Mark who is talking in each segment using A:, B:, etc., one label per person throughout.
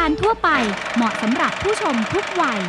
A: การทั่วไปเหมาะสำหรับผู้ชมทุกวัย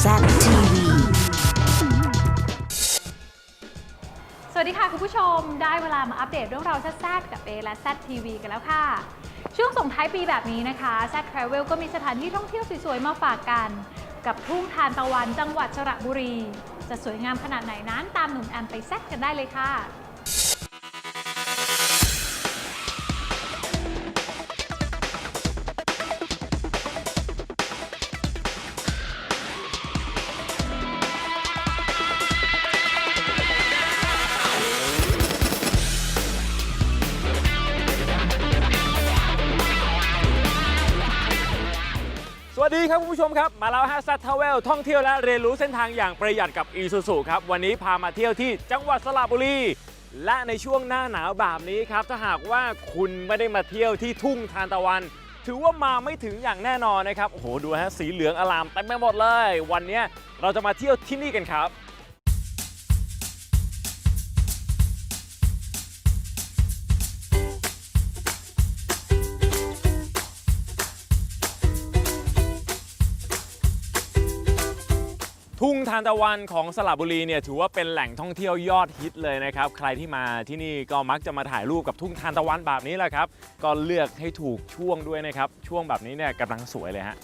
B: แซดทีวี
C: สวัสดีค่ะ คุณผู้ชมได้เวลามาอัปเดตเรื่องราวแซ่บๆกับเอและแซดทีวีกันแล้วค่ะ ช่วงส่งท้ายปีแบบนี้นะคะแซดทราเวลก็มีสถานที่ท่องเที่ยวสวยๆ มาฝากกัน กับทุ่งทานตะวันจังหวัดสระบุรี จะสวยงามขนาดไหนนั้นตามหนุ่มแอมไปแซดกันได้เลยค่ะ
D: สวัสดีครับคุณผู้ชมครับ มาแล้วฮะซัตทเวลท่องเที่ยวและเรียนรู้เส้นทางอย่างประหยัดกับอีซูซูครับ วันนี้พามาเที่ยวที่จังหวัดสระบุรี และในช่วงหน้าหนาวแบบนี้ครับ ถ้าหากว่าคุณไม่ได้มาเที่ยวที่ทุ่งทานตะวัน ถือว่ามาไม่ถึงอย่างแน่นอนนะครับ โอ้โห ดูฮะสีเหลืองอลามเต็มไปหมดเลย วันนี้เราจะมาเที่ยวที่นี่กันครับ ทุ่งทานตะวันของสระบุรีเนี่ยถือว่าเป็นแหล่งท่องเที่ยวยอดฮิตเลยนะครับ ใครที่มาที่นี่ก็มักจะมาถ่ายรูปกับทุ่งทานตะวันแบบนี้แหละครับ ก็เลือกให้ถูกช่วงด้วยนะครับ ช่วงแบบนี้เนี่ยกำลังสวยเลยฮะ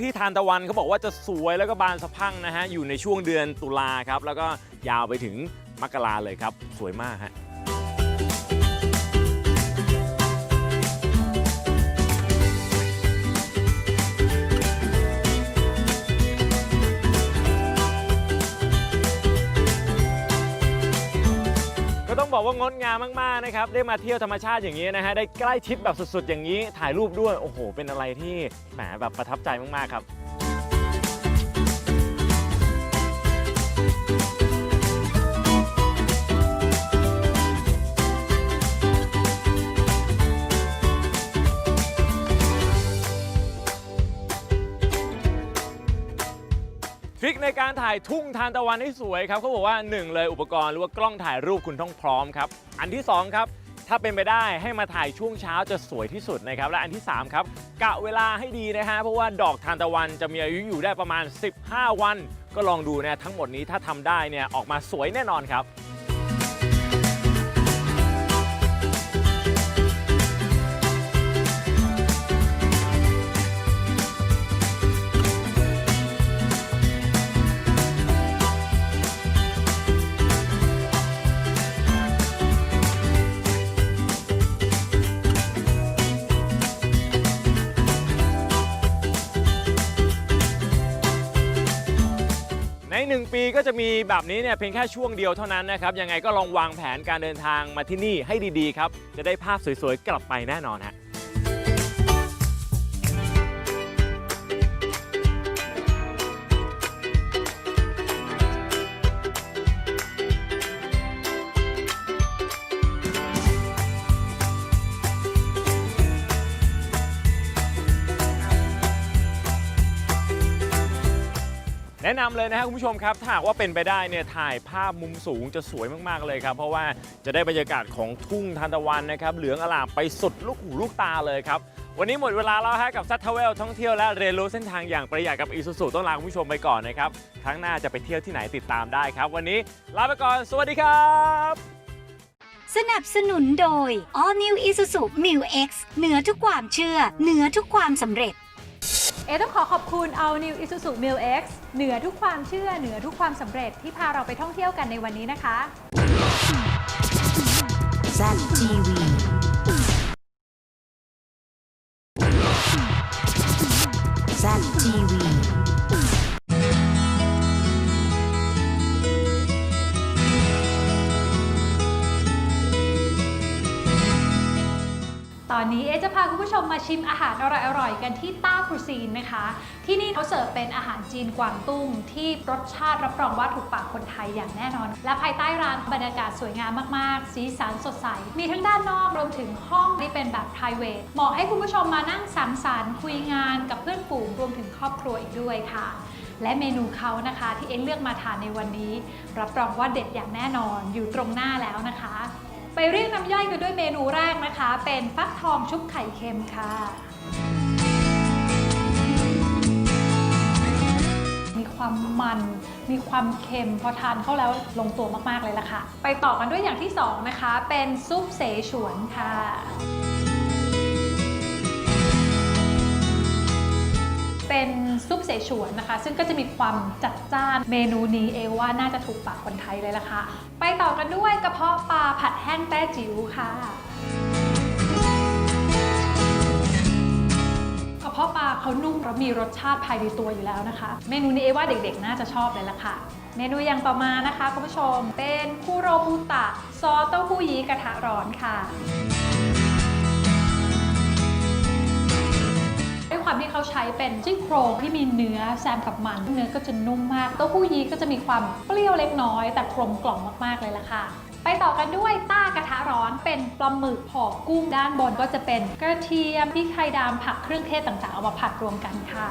D: ที่ทานตะวันเขาบอกว่าจะสวยแล้วก็บานสะพั่งนะฮะอยู่ในช่วงเดือนตุลาครับแล้วก็ยาวไปถึงมกราเลยครับ สวยมากฮะ บอกว่างดงามมากๆนะครับได้มาเที่ยวธรรมชาติอย่างนี้นะฮะได้ใกล้ชิดแบบสุดๆ อย่างนี้ถ่ายรูปด้วยโอ้โห เป็นอะไรที่แหมแบบประทับใจมากๆครับ ในการถ่ายทุ่งทานตะวันให้สวยครับเขาบอกว่า 1 เลยอุปกรณ์หรือว่ากล้องถ่ายรูปคุณต้องพร้อมครับ อันที่ 2 ครับ ถ้าเป็นไปได้ให้มาถ่ายช่วงเช้าจะสวยที่สุดนะครับ และอันที่ 3 ครับกะเวลาให้ดีนะฮะเพราะว่าดอกทานตะวันจะมีอายุอยู่ได้ประมาณ 15 วัน ก็ลองดูนะทั้งหมดนี้ถ้าทำได้เนี่ยออกมาสวยแน่นอนครับ 1 ปีก็จะมีแบบนี้เนี่ยเพียงแค่ช่วงเดียวเท่านั้นนะครับยังไงก็ลองวางแผนการเดินทางมาที่นี่ให้ดีๆครับจะได้ภาพสวยๆกลับไปแน่นอนฮะ นะนำเลยนะครับคุณผู้ชมครับถ้าหากว่าเป็นไปได้เนี่ยถ่ายภาพมุมสูงจะสวยมากๆเลยครับ เพราะว่าจะได้บรรยากาศของทุ่งทานตะวันนะครับเหลืองอลามไปสุดลูกหูลูกตาเลยครับวันนี้หมดเวลาแล้วฮะกับซัตทเวลท่องเที่ยวและเรียนรู้เส้นทางอย่างประหยัดกับอีซูซูต้องลาคุณผู้ชมไปก่อนนะครับครั้งหน้าจะไปเที่ยวที่ไหนติดตามได้ครับ วันนี้ลาไปก่อน สวัสดีครับ
B: สนับสนุนโดย All New Isuzu Mu X เหนือทุกความเชื่อ เหนือทุกความสำเร็จ
C: เอต้องขอขอบคุณ All New Isuzu Mil X เหนือทุกความเชื่อเหนือทุกความสำเร็จที่พาเราไปท่องเที่ยวกันในวันนี้นะคะ
B: แผู้
C: ชมมาชิมอาหารอร่อยๆกันที่ต้าครูซีนนะคะ ที่นี่เขาเสิร์ฟเป็นอาหารจีนกวางตุ้ง ที่รสชาติรับรองว่าถูกปากคนไทยอย่างแน่นอน และภายใต้ร้านบรรยากาศสวยงามมากๆ สีสันสดใส มีทั้งด้านนอกรวมถึงห้องที่เป็นแบบ p r i v a t เหมาะให้คุณผู้ชมมานั่งสังสรรค์คุยงานกับเพื่อนฝูงรวมถึงครอบครัวอีกด้วยค่ะและเมนูเขานะคะที่เอ็นเลือกมาทานในวันนี้ รับรองว่าเด็ดอย่างแน่นอนอยู่ตรงหน้าแล้วนะคะ ไปเรียกน้ำย่อยกันด้วยเมนูแรกนะคะ เป็นฟักทองชุบไข่เค็มค่ะ มีความมัน มีความเค็มพอทานเข้าแล้วลงตัวมากๆเลยล่ะค่ะ ไปต่อกันด้วยอย่างที่สองนะคะ เป็นซุปเสฉวนค่ะ ซุปเสฉวนนะคะ ซึ่งก็จะมีความจัดจ้านเมนูนี้เอว่าน่าจะถูกปากคนไทยเลยล่ะค่ะไปต่อกันด้วยกระเพาะปลาผัดแห้งแต้จิ๋วค่ะกระเพาะปลาเขานุ่มแล้วมีรสชาติภายในตัวอยู่แล้วนะคะ เมนูนี้เอว่าเด็กๆ น่าจะชอบเลยล่ะค่ะ เมนูอย่างต่อมานะคะคุณผู้ชมเป็นคุโรบุตะ ซอสเต้าหู้ยี้กระทะร้อนค่ะ ความที่เขาใช้เป็นซี่โครงที่มีเนื้อแซมกับมัน เนื้อก็จะนุ่มมาก เต้าหู้ยี้ก็จะมีความเปรี้ยวเล็กน้อย แต่กลมกล่อมมากๆเลยล่ะค่ะไปต่อกันด้วยต้ากระทะร้อนเป็นปลาหมึกห่อกุ้งด้านบนก็จะเป็นกระเทียมพริกไทยดำผักเครื่องเทศต่างๆ เอามาผัดรวมกันค่ะ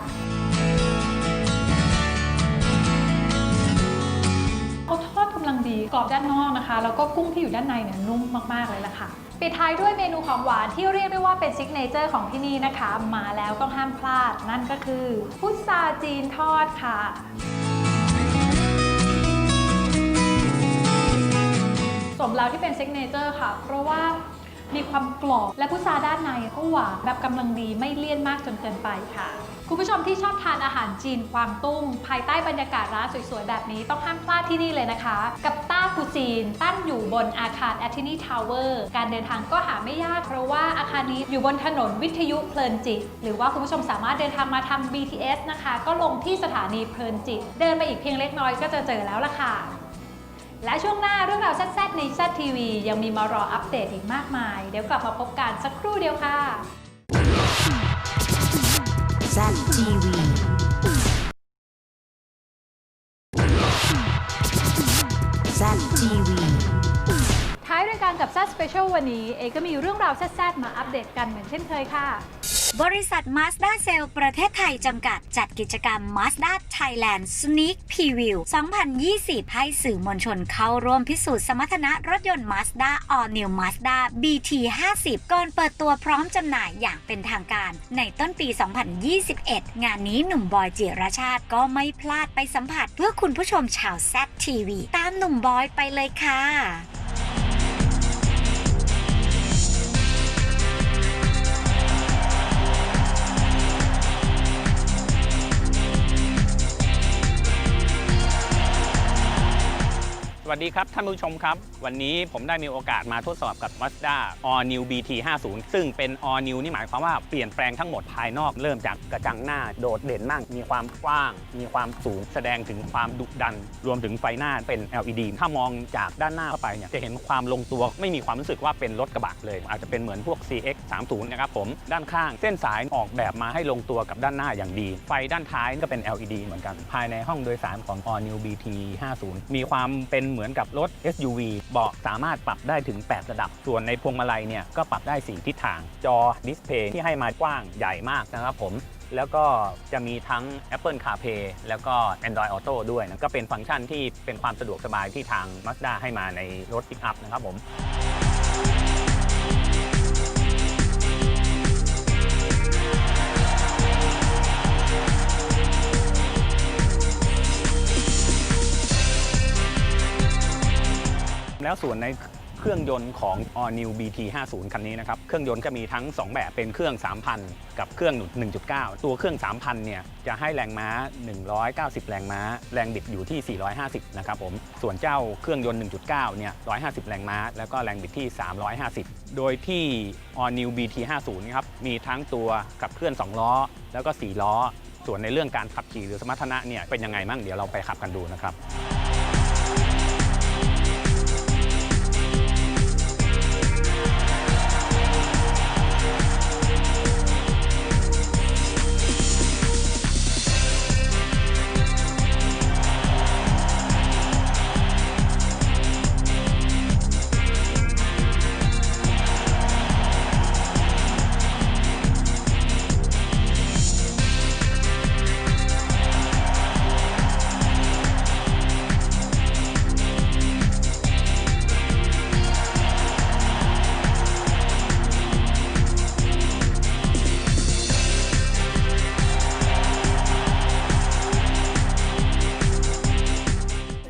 C: เขาทอดกำลังดีกรอบด้านนอกนะคะ แล้วก็กุ้งที่อยู่ด้านในเนี่ยนุ่มมากๆเลยล่ะค่ะ ปิดท้ายด้วยเมนูของหวานที่เรียกได้ว่าเป็นซิกเนเจอร์ของที่นี่นะคะ มาแล้วต้องห้ามพลาด นั่นก็คือ พุทราจีนทอดค่ะสมแล้วที่เป็นซิกเนเจอร์ค่ะ เพราะว่า มีความกรอบ และพุทราด้านในก็หวานแบบกำลังดีไม่เลี่ยนมากจนเกินไปค่ะ คุณผู้ชมที่ชอบทานอาหารจีนกวางตุ้ง ภายใต้บรรยากาศร้านสวยๆ แบบนี้ต้องห้ามพลาดที่นี่เลยนะคะ กับต้าคูจีน ตั้งอยู่บนอาคารแอท i นีทาวเวอร์การเดินทางก็หาไม่ยากเพราะว่าอาคารนี้อยู่บนถนนวิทยุเพลินจิต หรือว่าคุณผู้ชมสามารถเดินทางมาทำ BTS นะคะ ก็ลงที่สถานีเพลินจิต เดินไปอีกเพียงเล็กน้อยก็จะเจอแล้วล่ะค่ะ และช่วงหน้าเรื่องราวแซ่บๆในแซ่บทีวียังมีมารออัปเดตอีกมากมาย เดี๋ยวกลับมาพบกันสักครู่เดียวค่ะ
E: ZTV ZTV
C: ท้ายรายการกับแซ่บสเปเชียลวันนี้ เอก็มีเรื่องราวแซ่บๆมาอัปเดตกันเหมือนเช่นเคยค่ะ
B: บริษัท Mazda c e l l ประเทศไทยจำกัดจัดกิจกรรม Mazda Thailand Sneak Preview 2020 ให้สื่อมวลชนเข้าร่วมพิสูจน์สมรรถนะรถยนต์ Mazda All New Mazda BT 50 ก่อนเปิดตัวพร้อมจำหน่ายอย่างเป็นทางการ ในต้นปี 2021 งานนี้หนุ่มบอยจิรชาติก็ไม่พลาดไปสัมผัสเพื่อคุณผู้ชมชาวแซดทีวีตามหนุ่มบอยไปเลยค่ะ
F: วัสดีครับ ท่านผู้ชมครับ วันนี้ผมได้มีโอกาสมาทดสอบกับ Mazda All New BT 50ซึ่งเป็น All New นี่หมายความว่าเปลี่ยนแปลงทั้งหมดภายนอกเริ่มจากกระจังหน้าโดดเด่นมาก มีความกว้าง มีความสูง แสดงถึงความดุดัน รวมถึงไฟหน้าเป็น LED ถ้ามองจากด้านหน้าเข้าไปเนี่ยจะเห็นความลงตัวไม่มีความรู้สึกว่าเป็นรถกระบะเลย อาจจะเป็นเหมือนพวก CX 30นะครับผมด้านข้างเส้นสายออกแบบมาให้ลงตัวกับด้านหน้าอย่างดี ไฟด้านท้ายก็เป็น LED เหมือนกัน ภายในห้องโดยสารของ All New BT 50มีความเป็นเหมือนกับรถ SUV เบาะสามารถปรับได้ถึง 8 ระดับ ส่วนในพวงมาลัยเนี่ยก็ปรับได้ 4 ทิศทาง จอดิสเพย์ที่ให้มากว้างใหญ่มากนะครับผมแล้วก็จะมีทั้ง Apple CarPlay แล้วก็ Android Auto ด้วยนะก็เป็นฟังก์ชันที่เป็นความสะดวกสบายที่ทาง Mazda ให้มาในรถปิกอัพนะครับผม แล้วส่วนในเครื่องยนต์ของ All New BT 50คันนี้นะครับ เครื่องยนต์ก็มีทั้ง 2 แบบ เป็นเครื่อง 3,000 กับเครื่อง 1.9 ตัวเครื่อง 3,000 เนี่ย จะให้แรงม้า 190 แรงม้า แรงบิดอยู่ที่ 450 นะครับผม ส่วนเจ้าเครื่องยนต์ 1.9 เนี่ย 150 แรงม้า แล้วก็แรงบิดที่ 350 โดยที่ All New BT 50นะครับ มีทั้งตัวกับเคลื่อน 2 ล้อ แล้วก็ 4 ล้อ ส่วนในเรื่องการขับขี่หรือสมรรถนะเนี่ย เป็นยังไงมั่ง เดี๋ยวเราไปขับกันดูนะครับ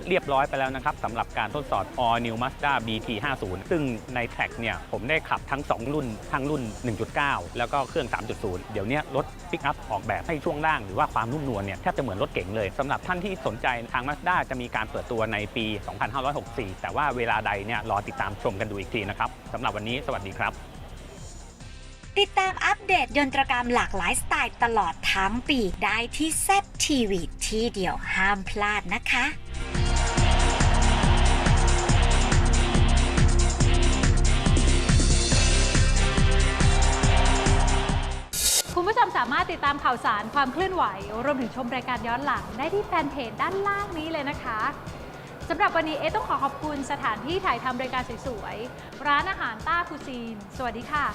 C: เรี
F: ยบร้อยไปแล้วนะครับสำหรับการทดสอบ All New Mazda BT 50 ซึ่งในแท็กเนี่ยผมได้ขับทั้ง 2 รุ่น ทั้งรุ่น 1.9 แล้วก็เครื่อง 3.0 เดี๋ยวนี้รถปิกอัพออกแบบให้ช่วงล่างหรือว่าความนุ่มนวลเนี่ยแทบจะเหมือนรถเก๋งเลยสำหรับท่านที่สนใจทาง Mazda จะมีการเปิดตัวในปี 2564 แต่ว่าเวลาใดเนี่ยรอติดตามชมกันดูอีกทีนะครับสำหรับวันนี้สวัสดีครับ
B: ติดตามอัปเดตยนตรกรรมหลากหลายสไตล์ตลอดทั้งปีได้ที่ ZTV ที่เดียวห้ามพลาดนะคะ
C: ชมสามารถติดตามข่าวสารความเคลื่อนไหว รวมถึงชมรายการย้อนหลังได้ที่แฟนเพจด้านล่างนี้เลยนะคะสำหรับวันนี้เอต้องขอขอบคุณสถานที่ถ่ายทำรายการสวยๆ ร้านอาหารต้าคูซีน สวัสดีค่ะ